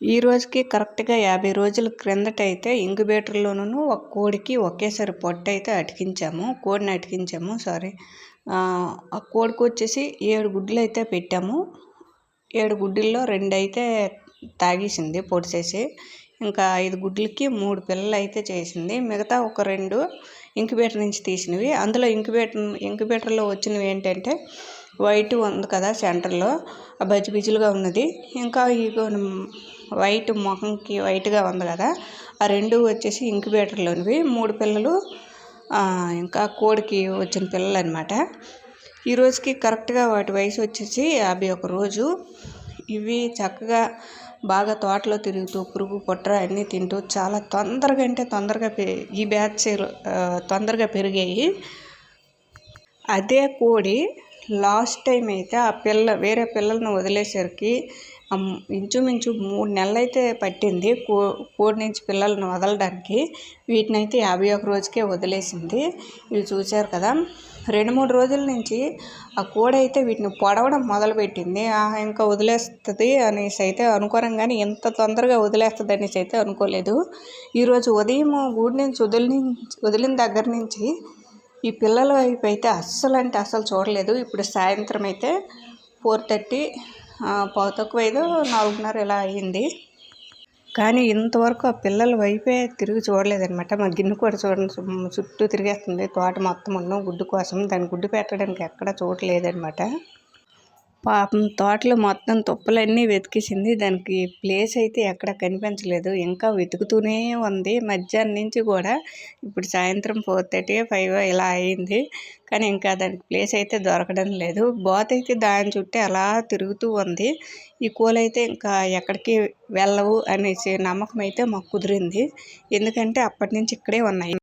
ఈ రోజుకి కరెక్ట్గా యాభై రోజుల క్రిందట అయితే ఇంక్యుబేటర్లోనూ ఒక కోడికి ఒకేసారి పొట్టు అయితే అటికించాము కోడిని అటికించాము సారీ. ఆ కోడికి వచ్చేసి ఏడు గుడ్లు అయితే పెట్టాము. ఏడు గుడ్డుల్లో రెండు అయితే తాగేసింది పొడిసేసి. ఇంకా ఐదు గుడ్లకి మూడు పిల్లలు అయితే చేసింది. మిగతా ఒక రెండు ఇంక్యుబేటర్ నుంచి తీసినవి. అందులో ఇంక్యుబేటర్ ఇంక్యుబేటర్లో వచ్చినవి ఏంటంటే వైట్ ఉంది కదా సెంటర్లో. ఆ బజ్జి బిజ్జులుగా ఉన్నది. ఇంకా ఈ వైట్ ముఖంకి వైట్గా ఉంది కదా. ఆ రెండు వచ్చేసి ఇంక్యుబేటర్లోనివి. మూడు పిల్లలు ఇంకా కోడికి వచ్చిన పిల్లలు అనమాట ఈ రోజుకి కరెక్ట్గా వాటి వయసు వచ్చేసి యాభై ఒక రోజు. ఇవి చక్కగా బాగా తోటలో తిరుగుతూ పురుగు పొట్ర అన్నీ తింటూ చాలా తొందరగా అంటే తొందరగా ఈ బ్యాచ్ తొందరగా పెరిగాయి. అదే కోడి లాస్ట్ టైం అయితే ఆ పిల్ల వేరే పిల్లలను వదిలేసరికి ఇంచుమించు మూడు నెలలు అయితే పట్టింది కో కోడి నుంచి పిల్లలను వదలడానికి. వీటిని అయితే యాభై ఒక రోజుకే వదిలేసింది. ఇవి చూశారు కదా రెండు మూడు రోజుల నుంచి ఆ కోడి అయితే వీటిని పొడవడం మొదలుపెట్టింది. ఇంకా వదిలేస్తుంది అనేసి అయితే అనుకోరం కానీ ఎంత తొందరగా వదిలేస్తుంది అనేసి అయితే అనుకోలేదు. ఈరోజు ఉదయం గూడు నుంచి వదిలి వదిలిన దగ్గర నుంచి ఈ పిల్లల వైపు అయితే అస్సలు అంటే అస్సలు చూడలేదు. ఇప్పుడు సాయంత్రం అయితే ఫోర్ థర్టీ పావు తక్కువ ఐదు నాలుగున్నర ఇలా అయ్యింది. కానీ ఇంతవరకు ఆ పిల్లల వైపే తిరిగి చూడలేదనమాట మా గిన్నె కూడా చూడండి చుట్టూ తిరిగేస్తుంది. తోట మొత్తం ఉన్న గుడ్డు కోసం. దాన్ని గుడ్డు పెట్టడానికి ఎక్కడా చూడలేదనమాట పాపం తోటలో మొత్తం తుప్పలన్నీ వెతికేసింది. దానికి ప్లేస్ అయితే ఎక్కడ కనిపించలేదు. ఇంకా వెతుకుతూనే ఉంది. మధ్యాహ్నం నుంచి కూడా ఇప్పుడు సాయంత్రం ఫోర్ థర్టీ ఫైవ్ ఇలా అయింది. కానీ ఇంకా దానికి ప్లేస్ అయితే దొరకడం లేదు. బోత అయితే దాని చుట్టూ అలా తిరుగుతూ ఉంది. ఈ అయితే ఇంకా ఎక్కడికి వెళ్ళవు అనేసి నమ్మకం అయితే మాకు కుదిరింది. ఎందుకంటే అప్పటి నుంచి ఇక్కడే ఉన్నాయి.